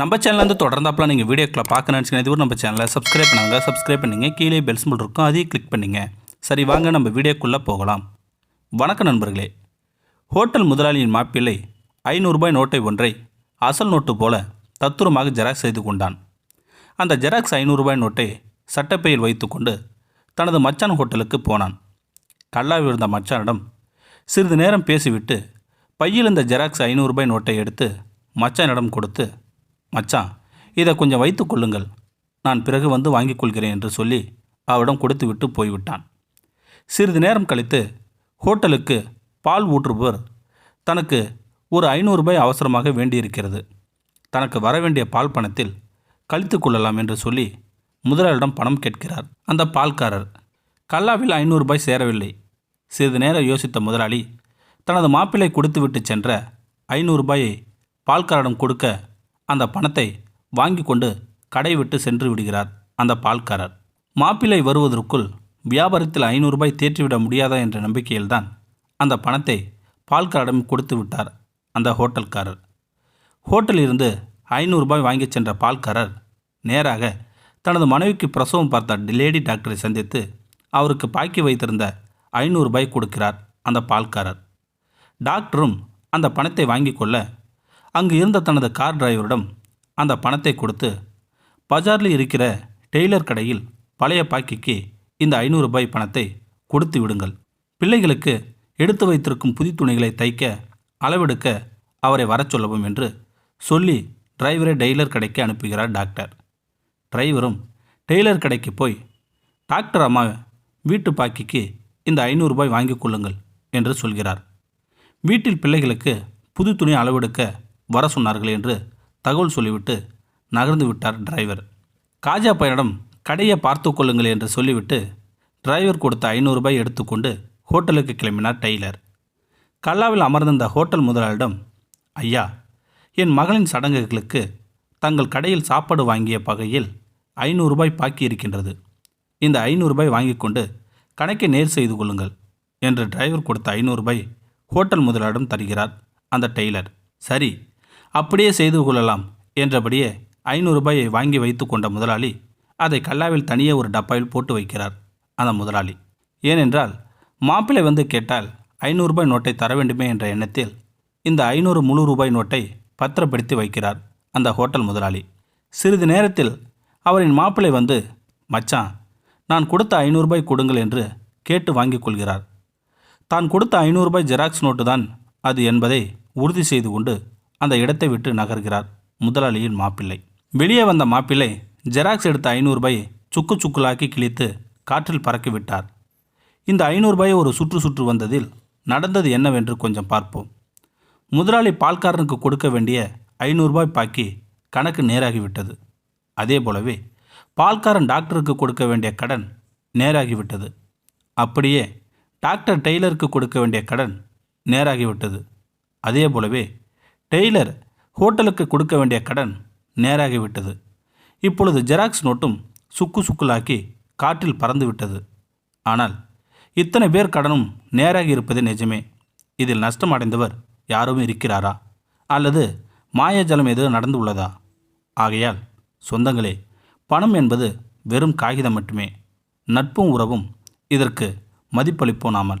நம்ம சேனல்லேருந்து தொடர்ந்தாப்பில் நீங்கள் வீடியோக்களை பார்க்க நினச்சிங்கன்னா இதுவும் நம்ம சேனலை சப்ஸ்கிரைப் பண்ணுங்க. சப்ஸ்கிரைப் பண்ணிங்க. கீழே பெல் சிம்பிள் இருக்கும். அதையும் கிளிக் பண்ணிங்க. சரி வாங்க நம்ம வீடியோக்குள்ளே போகலாம். வணக்கம் நண்பர்களே. ஹோட்டல் முதலாளியின் மாப்பிள்ளை ஐநூறுரூபாய் நோட்டை ஒன்றை அசல் நோட்டு போல தத்துரமாக ஜெராக்ஸ் செய்து கொண்டான். அந்த ஜெராக்ஸ் ஐநூறுரூபாய் நோட்டை சட்டப்பையில் வைத்துக்கொண்டு தனது மச்சான் ஹோட்டலுக்கு போனான். கல்லாவில் இருந்த மச்சானிடம் சிறிது நேரம் பேசிவிட்டு பையில் இந்த ஜெராக்ஸ் ஐநூறுரூபாய் நோட்டை எடுத்து மச்சானிடம் கொடுத்து மச்சான் இதை கொஞ்சம் வைத்து கொள்ளுங்கள். நான் பிறகு வந்து வாங்கிக் கொள்கிறேன் என்று சொல்லி அவரிடம் கொடுத்துவிட்டு போய்விட்டான். சிறிது நேரம் கழித்து ஹோட்டலுக்கு பால் ஊற்றுபவர் தனக்கு ஒரு ஐநூறுபாய் அவசரமாக வேண்டியிருக்கிறது. தனக்கு வர வேண்டிய பால் பணத்தில் கழித்து கொள்ளலாம் என்று சொல்லி முதலாளிடம் பணம் கேட்கிறார். அந்த பால்காரர் கல்லாவில் ஐநூறு ரூபாய் சேரவில்லை. சிறிது நேரம் யோசித்த முதலாளி தனது மாப்பிள்ளை கொடுத்துவிட்டு சென்ற ஐநூறு ரூபாயை பால்காரரிடம் கொடுக்க அந்த பணத்தை வாங்கி கொண்டு கடை விட்டு சென்று விடுகிறார் அந்த பால்காரர். மாப்பிள்ளை வருவதற்குள் வியாபாரத்தில் ஐநூறுரூபாய் தேற்றிவிட முடியாதா என்ற நம்பிக்கையில்தான் அந்த பணத்தை பால்காரரிடம் கொடுத்து விட்டார் அந்த ஹோட்டல்காரர். ஹோட்டலில் இருந்து ஐநூறு வாங்கிச் சென்ற பால்காரர் நேராக தனது மனைவிக்கு பிரசவம் பார்த்த லேடி டாக்டரை சந்தித்து அவருக்கு பாக்கி வைத்திருந்த ஐநூறு ரூபாய் கொடுக்கிறார் அந்த பால்காரர். டாக்டரும் அந்த பணத்தை வாங்கி கொள்ள அங்கு இருந்த தனது கார் டிரைவரிடம் அந்த பணத்தை கொடுத்து பஜாரில் இருக்கிற டெய்லர் கடையில் பழைய பாக்கிக்கு இந்த ஐநூறு ரூபாய் பணத்தை கொடுத்து விடுங்கள். பிள்ளைகளுக்கு எடுத்து வைத்திருக்கும் புது துணிகளை தைக்க அளவெடுக்க அவரை வரச் சொல்லவும் என்று சொல்லி டிரைவரை டெய்லர் கடைக்கு அனுப்புகிறார் டாக்டர். டிரைவரும் டெய்லர் கடைக்கு போய் டாக்டர் அம்மா வீட்டு பாக்கிக்கு இந்த ஐநூறு ரூபாய் வாங்கிக் கொள்ளுங்கள் என்று சொல்கிறார். வீட்டில் பிள்ளைகளுக்கு புது துணி அளவெடுக்க வர சொன்னார்கள் என்று தகவல் சொல்லிவிட்டு நகர்ந்து விட்டார் டிரைவர். காஜா பையனிடம் கடையை பார்த்து கொள்ளுங்கள் என்று சொல்லிவிட்டு டிரைவர் கொடுத்த ஐநூறுபாய் எடுத்துக்கொண்டு ஹோட்டலுக்கு கிளம்பினார் டெய்லர். கல்லாவில் அமர்ந்திருந்த ஹோட்டல் முதலாளிடம் ஐயா என் மகளின் சடங்குகளுக்கு தங்கள் கடையில் சாப்பாடு வாங்கிய பகையில் ஐநூறு ரூபாய் பாக்கி இருக்கின்றது. இந்த ஐநூறுபாய் வாங்கி கொண்டு கணக்கை நேர் செய்து கொள்ளுங்கள் என்று டிரைவர் கொடுத்த ஐநூறுபாய் ஹோட்டல் முதலாளிடம் தருகிறார் அந்த டெய்லர். சரி அப்படியே செய்து கொள்ளலாம் என்றபடியே ஐநூறு ரூபாயை வாங்கி வைத்து கொண்ட முதலாளி அதை கல்லாவில் தனியே ஒரு டப்பாவில் போட்டு வைக்கிறார். அந்த முதலாளி ஏனென்றால் மாப்பிள்ளை வந்து கேட்டால் ஐநூறு ரூபாய் நோட்டை தர வேண்டுமே என்ற எண்ணத்தில் இந்த ஐநூறு முழு ரூபாய் நோட்டை பத்திரப்படுத்தி வைக்கிறார் அந்த ஹோட்டல் முதலாளி. சிறிது நேரத்தில் அவரின் மாப்பிள்ளை வந்து மச்சான் நான் கொடுத்த ஐநூறுரூபாய் கொடுங்கள் என்று கேட்டு வாங்கிக் கொள்கிறார். தான் கொடுத்த ஐநூறுரூபாய் ஜெராக்ஸ் நோட்டு தான் அது என்பதை உறுதி செய்து கொண்டு அந்த இடத்தை விட்டு நகர்கிறார். முதலாளியின் மாப்பிள்ளை. வெளியே வந்த மாப்பிள்ளை ஜெராக்ஸ் எடுத்த ஐநூறுபாய் சுக்கு சுக்குலாக்கி கிழித்து காற்றில் பறக்க விட்டார் இந்த ஐநூறுபாயை ஒரு சுற்று சுற்று வந்ததில் நடந்தது என்னவென்று கொஞ்சம் பார்ப்போம். முதலாளி பால்காரனுக்கு கொடுக்க வேண்டிய ஐநூறுபாய் பாக்கி கணக்கு நேராகிவிட்டது. அதே போலவே பால்காரன் டாக்டருக்கு கொடுக்க வேண்டிய கடன் நேராகிவிட்டது. அப்படியே டாக்டர் டெய்லருக்கு கொடுக்க வேண்டிய கடன் நேராகிவிட்டது. அதே போலவே டெய்லர் ஹோட்டலுக்கு கொடுக்க வேண்டிய கடன் நேராகிவிட்டது இப்பொழுது ஜெராக்ஸ் நோட்டும் சுக்கு சுக்குலாக்கி காற்றில் பறந்துவிட்டது ஆனால் இத்தனை பேர் கடனும் நேராகி இருப்பது நிஜமே. இதில் நஷ்டம் அடைந்தவர் யாரும் இருக்கிறாரா? அல்லது மாயாஜலம் எதுவும் நடந்து உள்ளதா? ஆகையால் சொந்தங்களே பணம் என்பது வெறும் காகிதம் மட்டுமே. நட்பும் உறவும் இதற்கு மதிப்பளிப்போனாமல். நாமல்